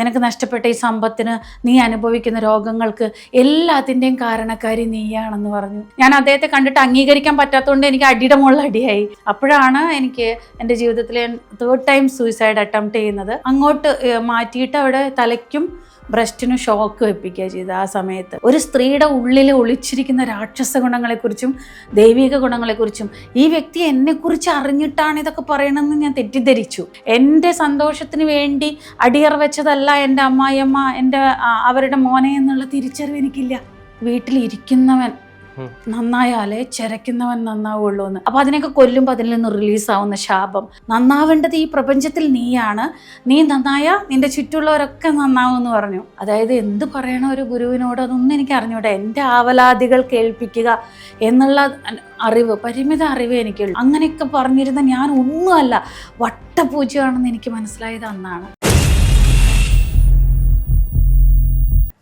നിനക്ക് നഷ്ടപ്പെട്ട ഈ സമ്പത്തിന് നീ അനുഭവിക്കുന്ന രോഗങ്ങൾക്ക് എല്ലാത്തിന്റെയും കാരണക്കാരി നീയാണെന്ന് പറഞ്ഞു. ഞാൻ അദ്ദേഹത്തെ കണ്ടിട്ട് അംഗീകരിക്കാൻ പറ്റാത്തതുകൊണ്ട് എനിക്ക് അടിയുടെ മുകളിൽ അടിയായി. അപ്പോഴാണ് എനിക്ക് എന്റെ ജീവിതത്തിലെ തേർഡ് ടൈം സൂയിസൈഡ് അറ്റംപ്റ്റ് ചെയ്യുന്നത്. അങ്ങോട്ട് മാറ്റിയിട്ട് അവിടെ തലയ്ക്കും ബ്രസ്റ്റിനും ഷോക്ക് വെപ്പിക്കുക ചെയ്ത് ആ സമയത്ത് ഒരു സ്ത്രീയുടെ ഉള്ളിൽ ഒളിച്ചിരിക്കുന്ന രാക്ഷസ ഗുണങ്ങളെക്കുറിച്ചും ദൈവിക ഗുണങ്ങളെക്കുറിച്ചും ഈ വ്യക്തി എന്നെക്കുറിച്ച് അറിഞ്ഞിട്ടാണ് ഇതൊക്കെ പറയണമെന്ന് ഞാൻ തെറ്റിദ്ധരിച്ചു എന്റെ സന്തോഷത്തിന് വേണ്ടി അടിയർ വെച്ചതല്ല എന്റെ അമ്മായിയമ്മ എന്റെ അവരുടെ മോനെ എന്നുള്ള തിരിച്ചറിവ് എനിക്കില്ല വീട്ടിലിരിക്കുന്നവൻ. നന്നായാലേ ചരക്കുന്നവൻ നന്നാവുള്ളൂ എന്ന് അപ്പൊ അതിനൊക്കെ കൊല്ലുമ്പോൾ അതിൽ നിന്ന് റിലീസാവുന്ന ശാപം. നന്നാവേണ്ടത് ഈ പ്രപഞ്ചത്തിൽ നീയാണ്. നീ നന്നായ നിന്റെ ചുറ്റുള്ളവരൊക്കെ നന്നാവും എന്ന് പറഞ്ഞു. അതായത് എന്ത് പറയണ ഒരു ഗുരുവിനോട് അതൊന്നും എനിക്ക് അറിഞ്ഞൂടെ. എന്റെ ആവലാദികൾ കേൾപ്പിക്കുക എന്നുള്ള അറിവ് പരിമിത അറിവ് എനിക്കുള്ളൂ. അങ്ങനെയൊക്കെ പറഞ്ഞിരുന്ന ഞാൻ ഒന്നുമല്ല വട്ടപൂജയാണെന്ന് എനിക്ക് മനസ്സിലായത് അന്നാണ്.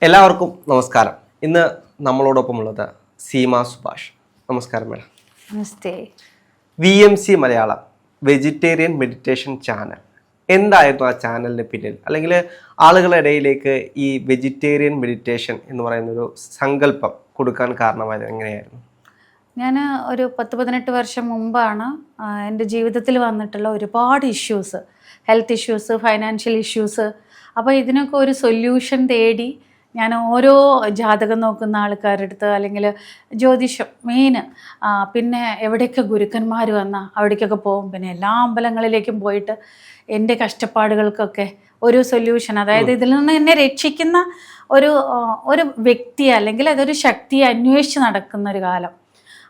എല്ലാവർക്കും നമസ്കാരം. ഇന്ന് നമ്മളോടൊപ്പമുള്ളത് സീമ സുഭാഷ്. നമസ്കാരം മേഡം. നമസ്തേ. V M C Malayalam vegetarian meditation channel. എന്തായിരുന്നു ആ ചാനലിന് പിന്നിൽ? അല്ലെങ്കിൽ ആളുകളുടെ ഇടയിലേക്ക് ഈ വെജിറ്റേറിയൻ മെഡിറ്റേഷൻ എന്ന് പറയുന്ന ഒരു സങ്കല്പം കൊടുക്കാൻ കാരണമായത് എങ്ങനെയായിരുന്നു? ഞാൻ ഒരു പത്ത് പതിനെട്ട് വർഷം മുമ്പാണ് എന്റെ ജീവിതത്തിൽ വന്നിട്ടുള്ള ഒരുപാട് issues health issues financial issues അപ്പോൾ ഇതിനൊക്കെ ഒരു സൊല്യൂഷൻ തേടി ഞാൻ ഓരോ ജാതകം നോക്കുന്ന ആൾക്കാരുടെ അടുത്ത് അല്ലെങ്കിൽ ജ്യോതിഷം മെയിൻ പിന്നെ എവിടെയൊക്കെ ഗുരുക്കന്മാർ വന്നാൽ അവിടേക്കൊക്കെ പോകും. പിന്നെ എല്ലാ അമ്പലങ്ങളിലേക്കും പോയിട്ട് എന്റെ കഷ്ടപ്പാടുകൾക്കൊക്കെ ഒരു സൊല്യൂഷൻ അതായത് ഇതിൽ നിന്ന് എന്നെ രക്ഷിക്കുന്ന ഒരു ഒരു വ്യക്തി അല്ലെങ്കിൽ അതൊരു ശക്തിയെ അന്വേഷിച്ച് നടക്കുന്ന ഒരു കാലം.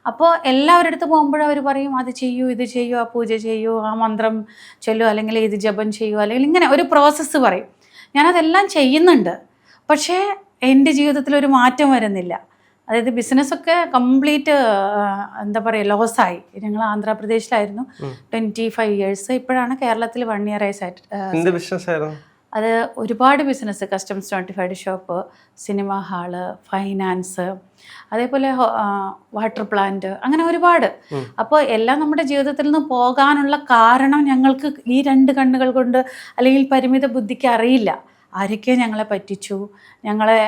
അപ്പോൾ എല്ലാവരുടെ അടുത്ത് പോകുമ്പോഴും അവർ പറയും അത് ചെയ്യൂ ഇത് ചെയ്യൂ ആ പൂജ ചെയ്യൂ ആ മന്ത്രം ചൊല്ലൂ അല്ലെങ്കിൽ ഇത് ജപം ചെയ്യൂ അല്ലെങ്കിൽ ഇങ്ങനെ ഒരു പ്രോസസ്സ് പറയും. ഞാനതെല്ലാം ചെയ്യുന്നുണ്ട്. പക്ഷേ എന്റെ ജീവിതത്തിൽ ഒരു മാറ്റം വരുന്നില്ല. അതായത് ബിസിനസ്സൊക്കെ കംപ്ലീറ്റ് എന്താ പറയുക ലോസായി ഞങ്ങൾ ആന്ധ്രാപ്രദേശിലായിരുന്നു. ട്വന്റി ഫൈവ് ഇയേഴ്സ് ഇപ്പോഴാണ് കേരളത്തിൽ വൺ ഇയർ ആയി സെറ്റ് അത് ഒരുപാട് business customs notified shop cinema hall finance അതേപോലെ വാട്ടർ പ്ലാന്റ് അങ്ങനെ ഒരുപാട്. അപ്പോൾ എല്ലാം നമ്മുടെ ജീവിതത്തിൽ നിന്ന് പോകാനുള്ള കാരണം ഞങ്ങൾക്ക് ഈ രണ്ട് കണ്ണുകൾ കൊണ്ട് അല്ലെങ്കിൽ പരിമിത ബുദ്ധിക്ക് അറിയില്ല. ആരൊക്കെ ഞങ്ങളെ പറ്റിച്ചു. ഞങ്ങളെ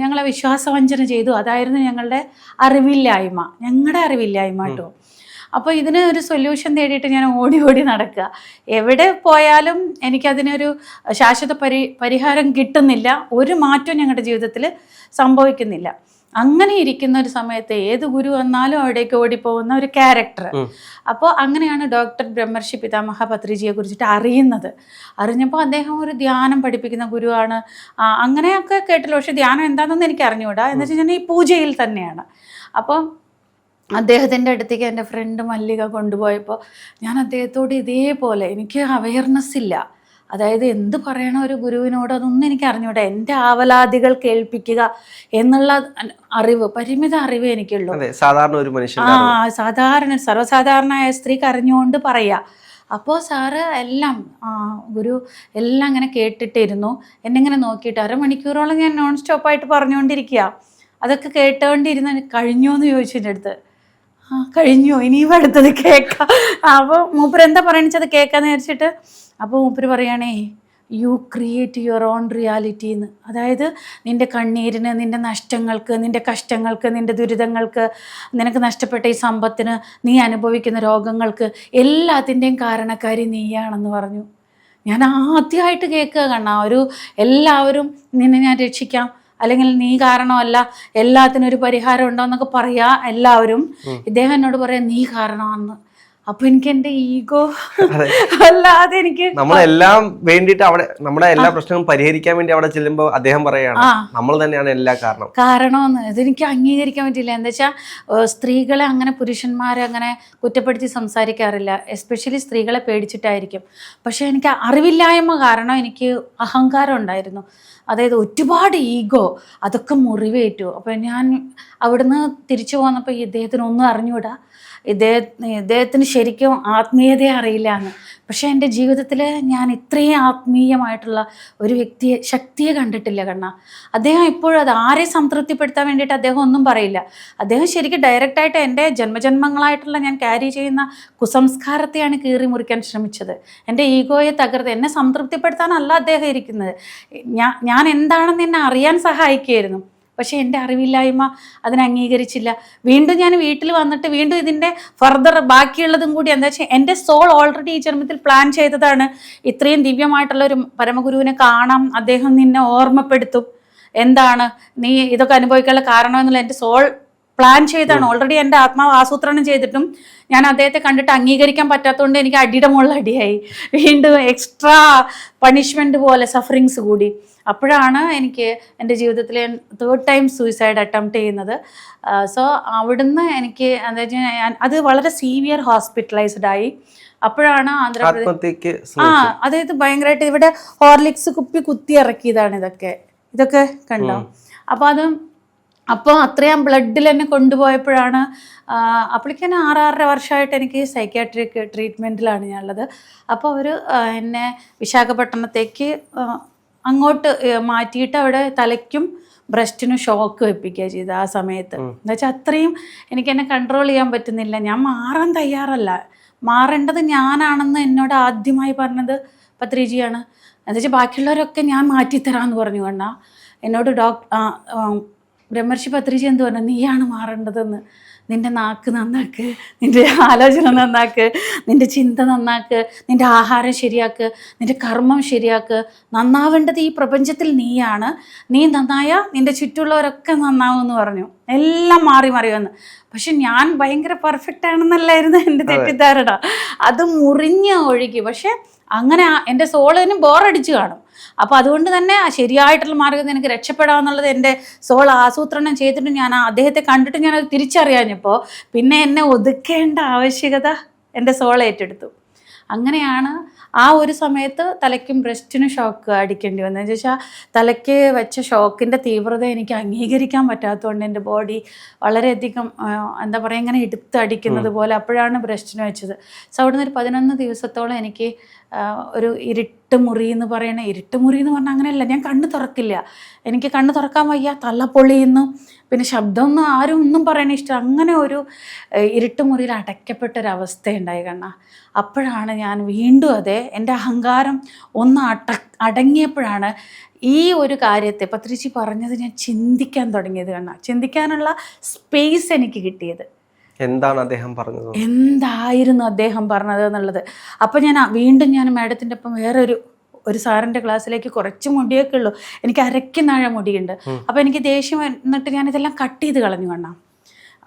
ഞങ്ങളെ വിശ്വാസവഞ്ചന ചെയ്തു. അതായിരുന്നു ഞങ്ങളുടെ അറിവില്ലായ്മ. ഞങ്ങളുടെ അറിവില്ലായ്മ കേട്ടോ അപ്പോൾ ഇതിന് ഒരു സൊല്യൂഷൻ തേടിയിട്ട് ഞാൻ ഓടി ഓടി നടക്കുക എവിടെ പോയാലും എനിക്കതിനൊരു ശാശ്വത പരി പരിഹാരം കിട്ടുന്നില്ല. ഒരു മാറ്റവും ഞങ്ങളുടെ ജീവിതത്തിൽ സംഭവിക്കുന്നില്ല. അങ്ങനെ ഇരിക്കുന്ന ഒരു സമയത്ത് ഏത് ഗുരു വന്നാലും അവിടേക്ക് ഓടിപ്പോകുന്ന ഒരു ക്യാരക്ടർ. അപ്പോൾ അങ്ങനെയാണ് ഡോക്ടർ ബ്രഹ്മർഷി പിതാമഹ പത്രിജിയെ കുറിച്ചിട്ട് അറിയുന്നത്. അറിഞ്ഞപ്പോൾ അദ്ദേഹം ഒരു ധ്യാനം പഠിപ്പിക്കുന്ന ഗുരുവാണ്. അങ്ങനെയൊക്കെ കേട്ടല്ലോ. പക്ഷെ ധ്യാനം എന്താണെന്ന് എനിക്ക് അറിഞ്ഞുകൂടാ എന്ന് വെച്ചാൽ ഈ പൂജയിൽ തന്നെയാണ്. അപ്പം അദ്ദേഹത്തിന്റെ അടുത്തേക്ക് എന്റെ ഫ്രണ്ട് മല്ലിക കൊണ്ടുപോയപ്പോൾ ഞാൻ അദ്ദേഹത്തോട് ഇതേപോലെ എനിക്ക് അവയർനെസ് ഇല്ല. അതായത് എന്ത് പറയണ ഒരു ഗുരുവിനോട് അതൊന്നും എനിക്ക് അറിഞ്ഞൂടെ. എന്റെ ആവലാദികൾ കേൾപ്പിക്കുക എന്നുള്ള അറിവ് പരിമിത അറിവ് എനിക്കുള്ളൂ. സാധാരണ ഒരു മനുഷ്യൻ ആ സാധാരണ സർവസാധാരണയായ സ്ത്രീക്ക് അറിഞ്ഞുകൊണ്ട് പറയാ. അപ്പോൾ സാറ് എല്ലാം ആ, ഗുരു എല്ലാം അങ്ങനെ കേട്ടിട്ടിരുന്നു. എന്നെങ്ങനെ നോക്കിയിട്ട് അരമണിക്കൂറോളം ഞാൻ നോൺ സ്റ്റോപ്പായിട്ട് പറഞ്ഞുകൊണ്ടിരിക്കുക അതൊക്കെ കേട്ടുകൊണ്ടിരുന്ന കഴിഞ്ഞോ എന്ന് ചോദിച്ചു എന്റെ അടുത്ത് ആ കഴിഞ്ഞു? ഇനിയും അടുത്തത് കേൾക്കാം. അപ്പോൾ മൂപ്പര് എന്താ പറയണിച്ചത് കേൾക്കാന്ന് വിചാരിച്ചിട്ട്? അപ്പോൾ മൂപ്പര് പറയുകയാണേ you create your own reality എന്ന് അതായത് നിന്റെ കണ്ണീരിന് നിന്റെ നഷ്ടങ്ങൾക്ക് നിന്റെ കഷ്ടങ്ങൾക്ക് നിന്റെ ദുരിതങ്ങൾക്ക് നിനക്ക് നഷ്ടപ്പെട്ട ഈ സമ്പത്തിന് നീ അനുഭവിക്കുന്ന രോഗങ്ങൾക്ക് എല്ലാത്തിന്റെയും കാരണക്കാരി നീയാണെന്ന് പറഞ്ഞു. ഞാൻ ആദ്യമായിട്ട് കേൾക്കുക കണ്ണാ. ഒരു എല്ലാവരും നിന്നെ ഞാൻ രക്ഷിക്കാം. അല്ലെങ്കിൽ നീ കാരണമല്ല എല്ലാത്തിനും ഒരു പരിഹാരം ഉണ്ടോ എന്നൊക്കെ പറയാ എല്ലാവരും. ഇദ്ദേഹം എന്നോട് പറയാ നീ കാരണമാണെന്ന്. അപ്പൊ എനിക്ക് എന്റെ ഈഗോ അല്ലാതെ എനിക്ക് നമ്മളെല്ലാം വേണ്ടിയിട്ട് അവിടെ നമ്മുടെ എല്ലാ പ്രശ്നങ്ങളും പരിഹരിക്കാൻ വേണ്ടി അവിടെ ചെല്ലുമ്പോൾ അദ്ദേഹം പറയാണ് നമ്മൾ തന്നെയാണ് എല്ലാ കാരണം കാരണമെന്ന്. ഇതെനിക്ക് അംഗീകരിക്കാൻ പറ്റില്ല. എന്താ വെച്ചാൽ സ്ത്രീകളെ അങ്ങനെ പുരുഷന്മാരെ അങ്ങനെ കുറ്റപ്പെടുത്തി സംസാരിക്കാറില്ല. എസ്പെഷ്യലി സ്ത്രീകളെ പേടിച്ചിട്ടായിരിക്കും. പക്ഷെ എനിക്ക് അറിവില്ലായ്മ കാരണം എനിക്ക് അഹങ്കാരം ഉണ്ടായിരുന്നു. അതായത് ഒരുപാട് ഈഗോ അതൊക്കെ മുറിവേറ്റു. അപ്പോൾ ഞാൻ അവിടുന്ന് തിരിച്ചു പോന്നപ്പോൾ ഈ ഇദ്ദേഹത്തിന് ഒന്നും അറിഞ്ഞൂടാ ഇദ്ദേഹ ഇദ്ദേഹത്തിന് ശരിക്കും ആത്മീയതയെ അറിയില്ല എന്ന് പക്ഷേ എന്റെ ജീവിതത്തിൽ ഞാൻ ഇത്രയും ആത്മീയമായിട്ടുള്ള ഒരു വ്യക്തിയെ ശക്തിയെ കണ്ടിട്ടില്ല കണ്ണ. അദ്ദേഹം ഇപ്പോഴും അത് ആരെ സംതൃപ്തിപ്പെടുത്താൻ വേണ്ടിയിട്ട് അദ്ദേഹം ഒന്നും പറയില്ല. അദ്ദേഹം ശരിക്കും ഡയറക്റ്റായിട്ട് എന്റെ ജന്മജന്മങ്ങളായിട്ടുള്ള ഞാൻ ക്യാരി ചെയ്യുന്ന കുസംസ്കാരത്തെയാണ് കീറി മുറിക്കാൻ ശ്രമിച്ചത്. എന്റെ ഈഗോയെ തകർത്ത് എന്നെ സംതൃപ്തിപ്പെടുത്താനല്ല അദ്ദേഹം ഇരിക്കുന്നത്. ഞാൻ ഞാൻ എന്താണെന്ന് എന്നെ അറിയാൻ സഹായിക്കുമായിരുന്നു പക്ഷേ എന്റെ അറിവില്ലായ്മ അതിനെ അംഗീകരിച്ചില്ല. വീണ്ടും ഞാൻ വീട്ടിൽ വന്നിട്ട് വീണ്ടും ഇതിന്റെ ഫർദർ ബാക്കിയുള്ളതും കൂടി എന്താ വെച്ചാൽ എന്റെ സോൾ ഓൾറെഡി ഈ ജന്മത്തിൽ പ്ലാൻ ചെയ്തതാണ്. ഇത്രയും ദിവ്യമായിട്ടുള്ള ഒരു പരമഗുരുവിനെ കാണാം. അദ്ദേഹം നിന്നെ ഓർമ്മപ്പെടുത്തും. എന്താണ്? നീ ഇതൊക്കെ അനുഭവിക്കാനുള്ള കാരണം എന്നുള്ള എന്റെ സോൾ പ്ലാൻ ചെയ്താണ് ഓൾറെഡി എന്റെ ആത്മാവ് ആസൂത്രണം ചെയ്തിട്ടും ഞാൻ അദ്ദേഹത്തെ കണ്ടിട്ട് അംഗീകരിക്കാൻ പറ്റാത്തതുകൊണ്ട് എനിക്ക് അടിയുടെ മുകളിൽ അടിയായി. വീണ്ടും എക്സ്ട്രാ പണിഷ്മെന്റ് പോലെ സഫറിങ്സ് കൂടി. അപ്പോഴാണ് എനിക്ക് എന്റെ ജീവിതത്തിൽ തേർഡ് ടൈം സൂയിസൈഡ് അറ്റംപ്റ്റ് ചെയ്യുന്നത്. സോ അവിടുന്ന് എനിക്ക് എന്താ വെച്ചാൽ അത് വളരെ സീവിയർ ഹോസ്പിറ്റലൈസ്ഡ് ആയി. അപ്പോഴാണ് ആന്ധ്രാപ്രദേശ് ആ അതായത് ഭയങ്കരമായിട്ട് ഇവിടെ ഹോർലിക്സ് കുപ്പി കുത്തി ഇറക്കിയതാണ് ഇതൊക്കെ. ഇതൊക്കെ കണ്ടോ? അപ്പോൾ അത് അപ്പോൾ അത്രയും ബ്ലഡിൽ എന്നെ കൊണ്ടുപോയപ്പോഴാണ് അപ്പോഴേക്കും ആറാറര വർഷമായിട്ട് എനിക്ക് സൈക്യാട്രിക് ട്രീറ്റ്മെന്റിലാണ് ഞാനുള്ളത്. അപ്പോൾ അവർ എന്നെ വിശാഖപട്ടണത്തേക്ക് അങ്ങോട്ട് മാറ്റിയിട്ട് അവിടെ തലയ്ക്കും ബ്രസ്റ്റിനും ഷോക്ക് വെപ്പിക്കുക ചെയ്തു ആ സമയത്ത്. എന്താ വെച്ചാൽ അത്രയും എനിക്ക് എന്നെ കൺട്രോൾ ചെയ്യാൻ പറ്റുന്നില്ല. ഞാൻ മാറാൻ തയ്യാറല്ല. മാറേണ്ടത് ഞാനാണെന്ന് എന്നോട് ആദ്യമായി പറഞ്ഞത് പത്രിജിയാണ്. എന്താ വെച്ചാൽ ബാക്കിയുള്ളവരൊക്കെ ഞാൻ മാറ്റിത്തരാമെന്ന് പറഞ്ഞു കണ്ണാ. എന്നോട് ഡോക് ബ്രഹ്മർഷി പത്രിജി എന്ത് പറഞ്ഞു? നീയാണ് മാറേണ്ടതെന്ന്. നിന്റെ നാക്ക് നന്നാക്ക് നിന്റെ ആലോചന നന്നാക്ക് നിന്റെ ചിന്ത നന്നാക്ക് നിന്റെ ആഹാരം ശരിയാക്ക് നിന്റെ കർമ്മം ശരിയാക്ക്. നന്നാവേണ്ടത് ഈ പ്രപഞ്ചത്തിൽ നീയാണ്. നീ നന്നായ നിന്റെ ചുറ്റുള്ളവരൊക്കെ നന്നാവും എന്ന് പറഞ്ഞു. എല്ലാം മാറി മറിയുമെന്ന് പക്ഷെ ഞാൻ ഭയങ്കര പെർഫെക്റ്റ് ആണെന്നല്ലായിരുന്നു എന്റെ തെറ്റിദ്ധാരണ. അത് മുറിഞ്ഞ ഒഴുകി. പക്ഷെ അങ്ങനെ എന്റെ സോളിന് ബോറടിച്ച് കാണും. അപ്പോൾ അതുകൊണ്ട് തന്നെ ആ ശരിയായിട്ടുള്ള മാർഗത്തിൽ എനിക്ക് രക്ഷപ്പെടാമെന്നുള്ളത് എന്റെ സോൾ ആസൂത്രണം ചെയ്തിട്ട് ഞാൻ അദ്ദേഹത്തെ കണ്ടിട്ട് ഞാനത് തിരിച്ചറിയാഞ്ഞപ്പോൾ പിന്നെ എന്നെ ഒതുക്കേണ്ട ആവശ്യകത എന്റെ സോൾ ഏറ്റെടുത്തു. അങ്ങനെയാണ് ആ ഒരു സമയത്ത് തലയ്ക്കും ബ്രസ്റ്റിനും ഷോക്ക് അടിക്കേണ്ടി വന്നത്. എന്ന് വെച്ചാൽ തലയ്ക്ക് വെച്ച ഷോക്കിന്റെ തീവ്രത എനിക്ക് അംഗീകരിക്കാൻ പറ്റാത്തതുകൊണ്ട് എന്റെ ബോഡി വളരെയധികം എന്താ പറയുക ഇങ്ങനെ എടുത്തടിക്കുന്നത് പോലെ അപ്പോഴാണ് ബ്രസ്റ്റിന് വെച്ചത്. സോ അവിടുന്ന് ഒരു പതിനൊന്ന് ദിവസത്തോളം എനിക്ക് ഒരു ഇരുട്ട് മുറി എന്ന് പറയണ ഇരുട്ട് മുറി എന്ന് പറഞ്ഞാൽ അങ്ങനെയല്ല ഞാൻ കണ്ണ് തുറക്കില്ല. എനിക്ക് കണ്ണ് തുറക്കാൻ വയ്യ തള്ള പിന്നെ ശബ്ദമൊന്നും ആരും ഒന്നും പറയണ ഇഷ്ടം. അങ്ങനെ ഒരു ഇരുട്ട് മുറിയിൽ അടയ്ക്കപ്പെട്ട ഒരു അവസ്ഥയുണ്ടായി കണ്ണ. അപ്പോഴാണ് ഞാൻ വീണ്ടും അതെ എന്റെ അഹങ്കാരം ഒന്ന് അട അടങ്ങിയപ്പോഴാണ് ഈ ഒരു കാര്യത്തെ പത്രിച്ചി പറഞ്ഞത് ഞാൻ ചിന്തിക്കാൻ തുടങ്ങിയത് കണ്ണ. ചിന്തിക്കാനുള്ള സ്പേസ് എനിക്ക് കിട്ടിയത്. എന്താണ് അദ്ദേഹം പറഞ്ഞത്? എന്തായിരുന്നു അദ്ദേഹം പറഞ്ഞത് എന്നുള്ളത്? അപ്പം ഞാൻ വീണ്ടും ഞാൻ മാഡത്തിന്റെ ഒപ്പം വേറൊരു ഒരു സാറിന്റെ ക്ലാസ്സിലേക്ക് കുറച്ച് മുടിയൊക്കെ ഉള്ളൂ. എനിക്ക് അരയ്ക്കുന്നാഴ മുടിയുണ്ട്. അപ്പോൾ എനിക്ക് ദേഷ്യം എന്നിട്ട് ഞാൻ ഇതെല്ലാം കട്ട് ചെയ്ത് കളഞ്ഞു കണ്ണാം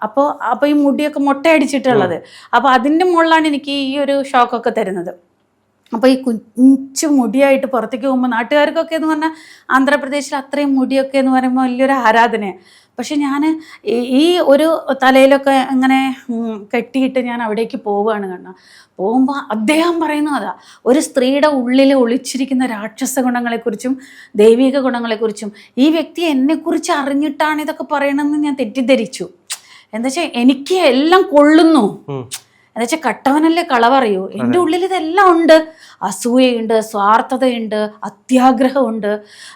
അപ്പോൾ അപ്പോൾ ഈ മുടിയൊക്കെ മുട്ടയടിച്ചിട്ടുള്ളത്. അപ്പോൾ അതിന്റെ മുകളിലാണ് എനിക്ക് ഈ ഒരു ഷോക്കൊക്കെ തരുന്നത്. അപ്പോൾ ഈ കുഞ്ചു മുടിയായിട്ട് പുറത്തേക്ക് പോകുമ്പോൾ നാട്ടുകാർക്കൊക്കെ എന്ന് പറഞ്ഞാൽ ആന്ധ്രാപ്രദേശിൽ അത്രയും മുടിയൊക്കെ എന്ന് പറയുമ്പോൾ വലിയൊരു ആരാധനയാണ് പക്ഷെ ഞാൻ ഈ ഒരു തലയിലൊക്കെ ഇങ്ങനെ കെട്ടിയിട്ട് ഞാൻ അവിടേക്ക് പോവുകയാണ് കണ്ണ. പോകുമ്പോൾ അദ്ദേഹം പറയുന്നു അതാ ഒരു സ്ത്രീയുടെ ഉള്ളിൽ ഒളിച്ചിരിക്കുന്ന രാക്ഷസ ഗുണങ്ങളെക്കുറിച്ചും ദൈവിക ഗുണങ്ങളെക്കുറിച്ചും ഈ വ്യക്തി എന്നെക്കുറിച്ച് അറിഞ്ഞിട്ടാണ് ഇതൊക്കെ പറയണമെന്ന് ഞാൻ തെറ്റിദ്ധരിച്ചു. എന്താ വെച്ചാൽ എനിക്ക് എല്ലാം കൊള്ളുന്നു. എന്ന് വെച്ചാൽ കട്ടവനല്ലേ കളവറിയൂ. എന്റെ ഉള്ളിൽ ഇതെല്ലാം ഉണ്ട്. അസൂയയുണ്ട് സ്വാർത്ഥതയുണ്ട് അത്യാഗ്രഹമുണ്ട്.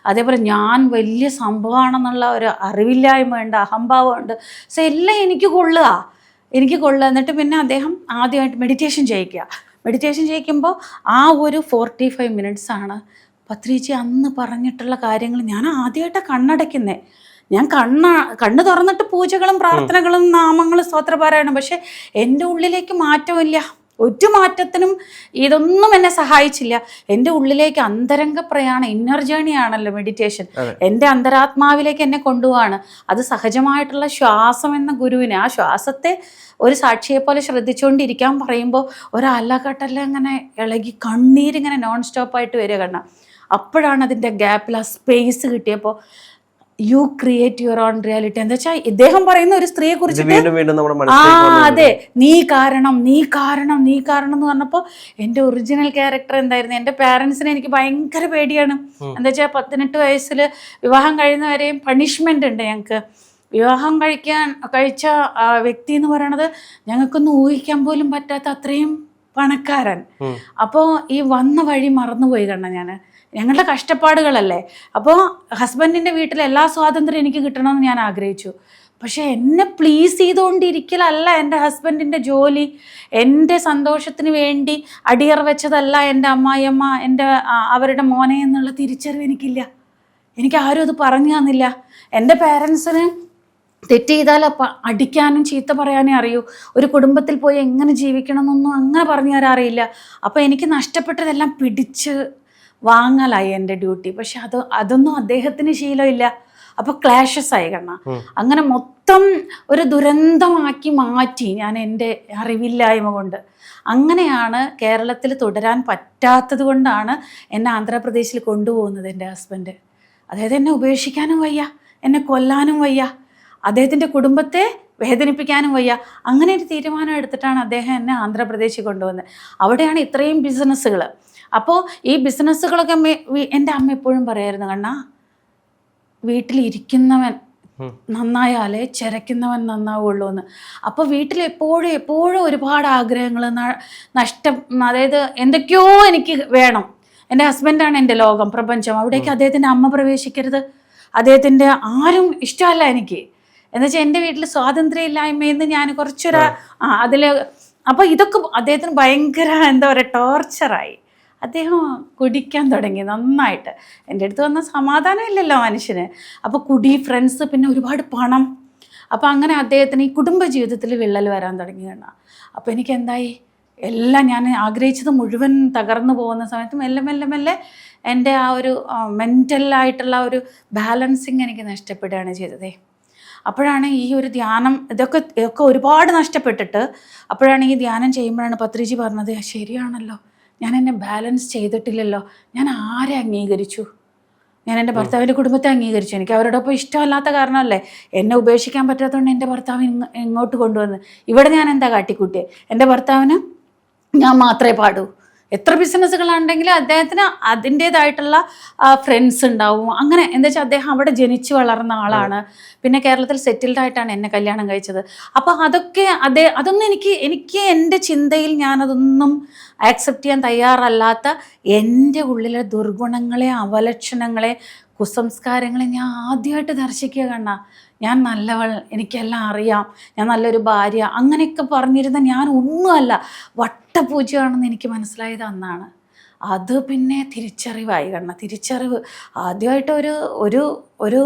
അതേപോലെ ഞാൻ വലിയ സംഭവമാണെന്നുള്ള ഒരു അറിവില്ലായ്മയുണ്ട് അഹംഭാവമുണ്ട് സോ എല്ലാം എനിക്ക് കൊള്ളുക. എനിക്ക് കൊള്ളുക. എന്നിട്ട് പിന്നെ അദ്ദേഹം ആദ്യമായിട്ട് മെഡിറ്റേഷൻ ചെയ്യിക്കുക. മെഡിറ്റേഷൻ ചെയ്യിക്കുമ്പോൾ ആ ഒരു ഫോർട്ടി ഫൈവ് മിനിറ്റ്സാണ് പത്രീച്ചി പത്രീജി അന്ന് പറഞ്ഞിട്ടുള്ള കാര്യങ്ങൾ ഞാൻ ആദ്യമായിട്ടാണ് കണ്ണടയ്ക്കുന്നത് ഞാൻ കണ്ണ കണ്ണു തുറന്നിട്ട് പൂജകളും പ്രാർത്ഥനകളും നാമങ്ങളും സ്തോത്രപാരായണം. പക്ഷെ എന്റെ ഉള്ളിലേക്ക് മാറ്റമില്ല. ഒരു മാറ്റത്തിനും ഇതൊന്നും എന്നെ സഹായിച്ചില്ല. എന്റെ ഉള്ളിലേക്ക് അന്തരംഗ പ്രയാണം ഇന്നർ ജേണി ആണല്ലോ മെഡിറ്റേഷൻ. എന്റെ അന്തരാത്മാവിലേക്ക് എന്നെ കൊണ്ടുപോവാണ്. അത് സഹജമായിട്ടുള്ള ശ്വാസം എന്ന ഗുരുവിനെ ആ ശ്വാസത്തെ ഒരു സാക്ഷിയെ പോലെ ശ്രദ്ധിച്ചുകൊണ്ടിരിക്കാൻ പറയുമ്പോൾ ഒരലകട്ടല്ല ഇങ്ങനെ ഇളകി കണ്ണീരിങ്ങനെ നോൺ സ്റ്റോപ്പായിട്ട് വരിക കണ്ണ. അപ്പോഴാണ് അതിന്റെ ഗ്യാപ്പിൽ ആ സ്പേസ് കിട്ടിയപ്പോൾ you create your own reality എന്താ വെച്ചാൽ ഇദ്ദേഹം പറയുന്ന ഒരു സ്ത്രീയെ കുറിച്ച് വീണ്ടും വീണ്ടും നമ്മുടെ ആ അതെ. നീ കാരണം നീ കാരണം നീ കാരണം എന്ന് പറഞ്ഞപ്പോൾ എന്റെ ഒറിജിനൽ ക്യാരക്ടർ എന്തായിരുന്നു? എന്റെ പാരൻസിനെ എനിക്ക് ഭയങ്കര പേടിയാണ്. എന്താ വെച്ചാൽ പതിനെട്ട് വയസ്സിൽ വിവാഹം കഴിയുന്നവരെയും പണിഷ്മെന്റ് ഉണ്ട് ഞങ്ങൾക്ക് വിവാഹം കഴിക്കാൻ കഴിച്ച ആ, വ്യക്തി എന്ന് പറയണത് ഞങ്ങൾക്കൊന്നും ഊഹിക്കാൻ പോലും പറ്റാത്ത അത്രയും പണക്കാരൻ. അപ്പോ അപ്പോൾ ഈ വന്ന വഴി മറന്നുപോയി കണ്ണ ഞാൻ ഞങ്ങളുടെ കഷ്ടപ്പാടുകളല്ലേ. അപ്പോൾ ഹസ്ബൻഡിന്റെ വീട്ടിൽ എല്ലാ സ്വാതന്ത്ര്യം എനിക്ക് കിട്ടണമെന്ന് ഞാൻ ആഗ്രഹിച്ചു. പക്ഷേ എന്നെ പ്ലീസ് ചെയ്തുകൊണ്ടിരിക്കലല്ല എന്റെ ഹസ്ബൻഡിന്റെ ജോലി. എന്റെ സന്തോഷത്തിന് വേണ്ടി അടിയർ വെച്ചതല്ല എന്റെ അമ്മായിയമ്മ എന്റെ അവരുടെ മോനെ എന്നുള്ള തിരിച്ചറിവ് എനിക്കില്ല. എനിക്ക് ആരും അത് പറഞ്ഞു തന്നില്ല. എന്റെ പേരൻസിന് തെറ്റ് ചെയ്താൽ അടിക്കാനും ചീത്ത പറയാനേ അറിയൂ. ഒരു കുടുംബത്തിൽ പോയി എങ്ങനെ ജീവിക്കണമെന്നൊന്നും അങ്ങനെ പറഞ്ഞു തരാറിയില്ല അപ്പോൾ എനിക്ക് നഷ്ടപ്പെട്ടതെല്ലാം പിടിച്ച് വാങ്ങലായി എന്റെ ഡ്യൂട്ടി. പക്ഷെ അത് അതൊന്നും അദ്ദേഹത്തിന് ശീലമില്ല. അപ്പൊ ക്ലാഷസ് ആയി കണ്ണ. അങ്ങനെ മൊത്തം ഒരു ദുരന്തമാക്കി മാറ്റി ഞാൻ എന്റെ അറിവില്ലായ്മ കൊണ്ട്. അങ്ങനെയാണ് കേരളത്തിൽ തുടരാൻ പറ്റാത്തത് കൊണ്ടാണ് എന്നെ ആന്ധ്രാപ്രദേശിൽ കൊണ്ടുപോകുന്നത് എന്റെ ഹസ്ബൻഡ് അതായത് എന്നെ ഉപേക്ഷിക്കാനും വയ്യ എന്നെ കൊല്ലാനും വയ്യ അദ്ദേഹത്തിന്റെ കുടുംബത്തെ വേദനിപ്പിക്കാനും വയ്യ. അങ്ങനെ ഒരു തീരുമാനം എടുത്തിട്ടാണ് അദ്ദേഹം എന്നെ ആന്ധ്രാപ്രദേശിൽ കൊണ്ടുവന്നത്. അവിടെയാണ് ഇത്രയും ബിസിനസ്സുകൾ അപ്പോൾ ഈ ബിസിനസ്സുകളൊക്കെ എന്റെ അമ്മ എപ്പോഴും പറയായിരുന്നു കണ്ണ വീട്ടിലിരിക്കുന്നവൻ നന്നായാലേ ചിരയ്ക്കുന്നവൻ നന്നാവുള്ളൂ എന്ന് അപ്പോൾ വീട്ടിൽ എപ്പോഴും എപ്പോഴും ഒരുപാട് ആഗ്രഹങ്ങൾ നഷ്ടം അതായത് എന്തൊക്കെയോ എനിക്ക് വേണം. എന്റെ ഹസ്ബൻഡാണ് എന്റെ ലോകം പ്രപഞ്ചം. അവിടേക്ക് അദ്ദേഹത്തിന്റെ അമ്മ പ്രവേശിക്കരുത്. അദ്ദേഹത്തിന്റെ ആരും ഇഷ്ടമല്ല എനിക്ക്. എന്നുവെച്ചാൽ എന്റെ വീട്ടിൽ സ്വാതന്ത്ര്യമില്ലായ്മയെന്ന് ഞാൻ കുറച്ചൊരു ആ. അതിൽ അപ്പോൾ ഇതൊക്കെ അദ്ദേഹത്തിന് ഭയങ്കര എന്താ പറയുക ടോർച്ചറായി അദ്ദേഹം കുടിക്കാൻ തുടങ്ങി നന്നായിട്ട്. എന്റെ അടുത്ത് വന്ന സമാധാനം ഇല്ലല്ലോ മനുഷ്യന്. അപ്പോൾ കുടി ഫ്രണ്ട്സ് പിന്നെ ഒരുപാട് പണം. അപ്പോൾ അങ്ങനെ അദ്ദേഹത്തിന് ഈ കുടുംബ ജീവിതത്തിൽ വിള്ളൽ വരാൻ തുടങ്ങി കണ്ണ അപ്പോൾ എനിക്ക് എന്തായി എല്ലാം ഞാൻ ആഗ്രഹിച്ചത് മുഴുവൻ തകർന്നു പോകുന്ന സമയത്ത് മെല്ലെ മെല്ലെ മെല്ലെ എന്റെ ആ ഒരു മെന്റലായിട്ടുള്ള ഒരു ബാലൻസിങ് എനിക്ക് നഷ്ടപ്പെടുകയാണ് ചെയ്തതേ. അപ്പോഴാണ് ഈ ഒരു ധ്യാനം ഇതൊക്കെ ഇതൊക്കെ ഒരുപാട് നഷ്ടപ്പെട്ടിട്ട് അപ്പോഴാണ് ഈ ധ്യാനം ചെയ്യുമ്പോഴാണ് പത്രിജി പറഞ്ഞത് ശരിയാണല്ലോ. ഞാൻ എന്നെ ബാലൻസ് ചെയ്തിട്ടില്ലല്ലോ. ഞാൻ ആരെ അംഗീകരിച്ചു? ഞാൻ എന്റെ ഭർത്താവിന്റെ കുടുംബത്തെ അംഗീകരിച്ചു. എനിക്ക് അവരോടൊപ്പം ഇഷ്ടമല്ലാത്ത കാരണമല്ലേ? എന്നെ ഉപേക്ഷിക്കാൻ പറ്റാത്തതുകൊണ്ട് എന്റെ ഭർത്താവ് ഇങ്ങ- ഇങ്ങോട്ട് കൊണ്ടുവന്ന്. ഇവിടെ ഞാൻ എന്താ കാട്ടിക്കൂട്ടിയെ? എന്റെ ഭർത്താവിന് ഞാൻ മാത്രമേ പാടൂ. എത്ര ബിസിനസ്സുകളുണ്ടെങ്കിലും അദ്ദേഹത്തിന് അതിന്റേതായിട്ടുള്ള ഫ്രണ്ട്സ് ഉണ്ടാവും. അങ്ങനെ എന്താ വെച്ചാൽ അദ്ദേഹം അവിടെ ജനിച്ചു വളർന്ന ആളാണ്. പിന്നെ കേരളത്തിൽ സെറ്റിൽഡ് ആയിട്ടാണ് എന്നെ കല്യാണം കഴിച്ചത്. അപ്പോൾ അതൊക്കെ അതേ അതൊന്നും എനിക്ക് എനിക്ക് എന്റെ ചിന്തയിൽ ഞാനതൊന്നും ആക്സെപ്റ്റ് ചെയ്യാൻ തയ്യാറല്ലാത്ത എന്റെ ഉള്ളിലെ ദുർഗുണങ്ങളെ അവലക്ഷണങ്ങളെ കുസംസ്കാരങ്ങളെ ഞാൻ ആദ്യമായിട്ട് ദർശിക്കുക കണ്ണ. ഞാൻ നല്ലവൾ എനിക്കെല്ലാം അറിയാം. ഞാൻ നല്ലൊരു ഭാര്യ. അങ്ങനെയൊക്കെ പറഞ്ഞിരുന്ന ഞാൻ ഒന്നുമല്ല. വട്ടപൂജയാണെന്ന് എനിക്ക് മനസ്സിലായത് അന്നാണ്. അത് പിന്നെ തിരിച്ചറിവായി കണ്ണ. തിരിച്ചറിവ്. ആദ്യമായിട്ട് ഒരു ഒരു ഒരു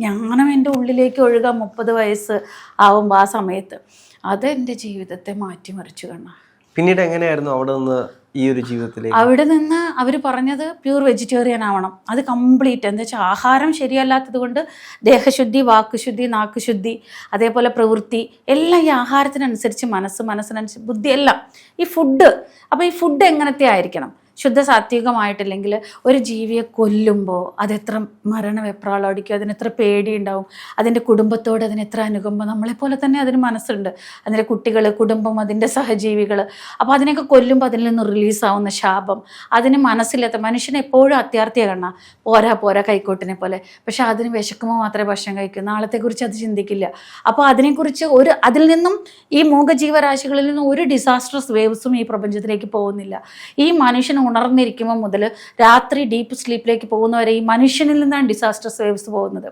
ജ്ഞാനം എന്റെ ഉള്ളിലേക്ക് ഒഴുക മുപ്പത് വയസ്സ് ആവുമ്പോൾ ആ സമയത്ത്. അത് എന്റെ ജീവിതത്തെ മാറ്റിമറിച്ചു കണ്ണ. പിന്നീട് എങ്ങനെയായിരുന്നു അവിടെ നിന്ന് ഈ ഒരു ജീവിതത്തിലേക്ക്. അവിടെ നിന്ന് അവർ പറഞ്ഞത് പ്യൂർ വെജിറ്റേറിയൻ ആവണം. അത് കംപ്ലീറ്റ് എന്താ വെച്ചാൽ ആഹാരം ശരിയല്ലാത്തത് കൊണ്ട് ദേഹശുദ്ധി വാക്കുശുദ്ധി നാക്കുശുദ്ധി അതേപോലെ പ്രവൃത്തി എല്ലാം ഈ ആഹാരത്തിനനുസരിച്ച് മനസ്സ് മനസ്സിനനുസരിച്ച് ബുദ്ധി എല്ലാം. ഈ ഫുഡ് അപ്പോൾ ഈ ഫുഡ് എങ്ങനത്തെ ആയിരിക്കണം? ശുദ്ധ സാത്വികമായിട്ടില്ലെങ്കിൽ ഒരു ജീവിയെ കൊല്ലുമ്പോൾ അതെത്ര മരണവെപ്രാളടിക്കും അതിനെത്ര പേടിയുണ്ടാവും അതിന്റെ കുടുംബത്തോട് അതിന് എത്ര അനുകമ്പം. നമ്മളെപ്പോലെ തന്നെ അതിന് മനസ്സുണ്ട്. അതിന്റെ കുട്ടികൾ കുടുംബം അതിന്റെ സഹജീവികൾ അപ്പോൾ അതിനൊക്കെ കൊല്ലുമ്പോൾ അതിൽ നിന്ന് റിലീസാവുന്ന ശാപം. അതിന് മനസ്സില്ലാത്ത മനുഷ്യനെ എപ്പോഴും അത്യാർത്ഥിയ കണ്ണ പോരാ പോരാ കൈക്കോട്ടിനെ പോലെ. പക്ഷെ അതിന് വിശക്കുമ്പോൾ മാത്രമേ ഭക്ഷണം കഴിക്കൂ. നാളത്തെക്കുറിച്ച് അത് ചിന്തിക്കില്ല. അപ്പോൾ അതിനെക്കുറിച്ച് ഒരു അതിൽ നിന്നും ഈ മൂകജീവരാശികളിൽ നിന്നും ഒരു ഡിസാസ്ട്രസ് വേവ്സും ഈ പ്രപഞ്ചത്തിലേക്ക് പോകുന്നില്ല. ഈ മനുഷ്യൻ ഉണർന്നിരിക്കുമ്പോൾ മുതൽ രാത്രി ഡീപ്പ് സ്ലീപ്പിലേക്ക് പോകുന്നവരെ ഈ മനുഷ്യനിൽ നിന്നാണ് ഡിസാസ്ട്രസ് വേവ്സ് പോകുന്നത്.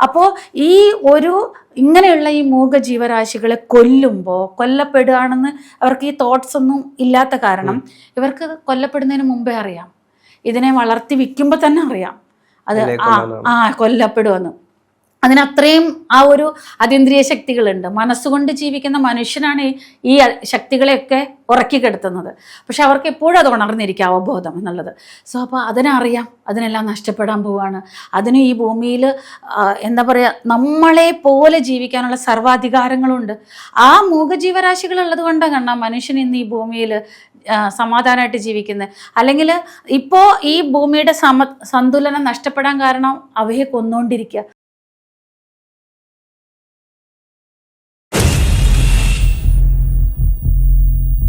അപ്പോൾ ഈ ഒരു ഇങ്ങനെയുള്ള ഈ മൂക ജീവരാശികളെ കൊല്ലുമ്പോൾ കൊല്ലപ്പെടുകയാണെന്ന് അവർക്ക് ഈ തോട്ട്സ് ഒന്നും ഇല്ലാത്ത കാരണം ഇവർക്ക് കൊല്ലപ്പെടുന്നതിന് മുമ്പേ അറിയാം. ഇതിനെ വളർത്തി വിൽക്കുമ്പോൾ തന്നെ അറിയാം. അത് ആ കൊല്ലപ്പെടുമെന്ന് അതിനത്രയും ആ ഒരു അതീന്ദ്രിയ ശക്തികളുണ്ട്. മനസ്സുകൊണ്ട് ജീവിക്കുന്ന മനുഷ്യനാണ് ഈ- ശക്തികളെയൊക്കെ ഉറക്കി കിടത്തുന്നത് പക്ഷെ അവർക്ക് എപ്പോഴും അത് ഉണർന്നിരിക്കുക അവബോധം എന്നുള്ളത്. സോ അപ്പോൾ അതിനറിയാം അതിനെല്ലാം നഷ്ടപ്പെടാൻ പോവാണ്. അതിന് ഈ ഭൂമിയിൽ എന്താ പറയുക നമ്മളെ പോലെ ജീവിക്കാനുള്ള സർവാധികാരങ്ങളുണ്ട്. ആ മൂകജീവരാശികളുള്ളത് കൊണ്ടാണ് കണ്ട മനുഷ്യൻ ഇന്ന് ഈ ഭൂമിയിൽ സമാധാനമായിട്ട് ജീവിക്കുന്നത് അല്ലെങ്കിൽ ഇപ്പോൾ ഈ ഭൂമിയുടെ സമ സന്തുലനം നഷ്ടപ്പെടാൻ കാരണം അവയെ കൊന്നുകൊണ്ടിരിക്കുക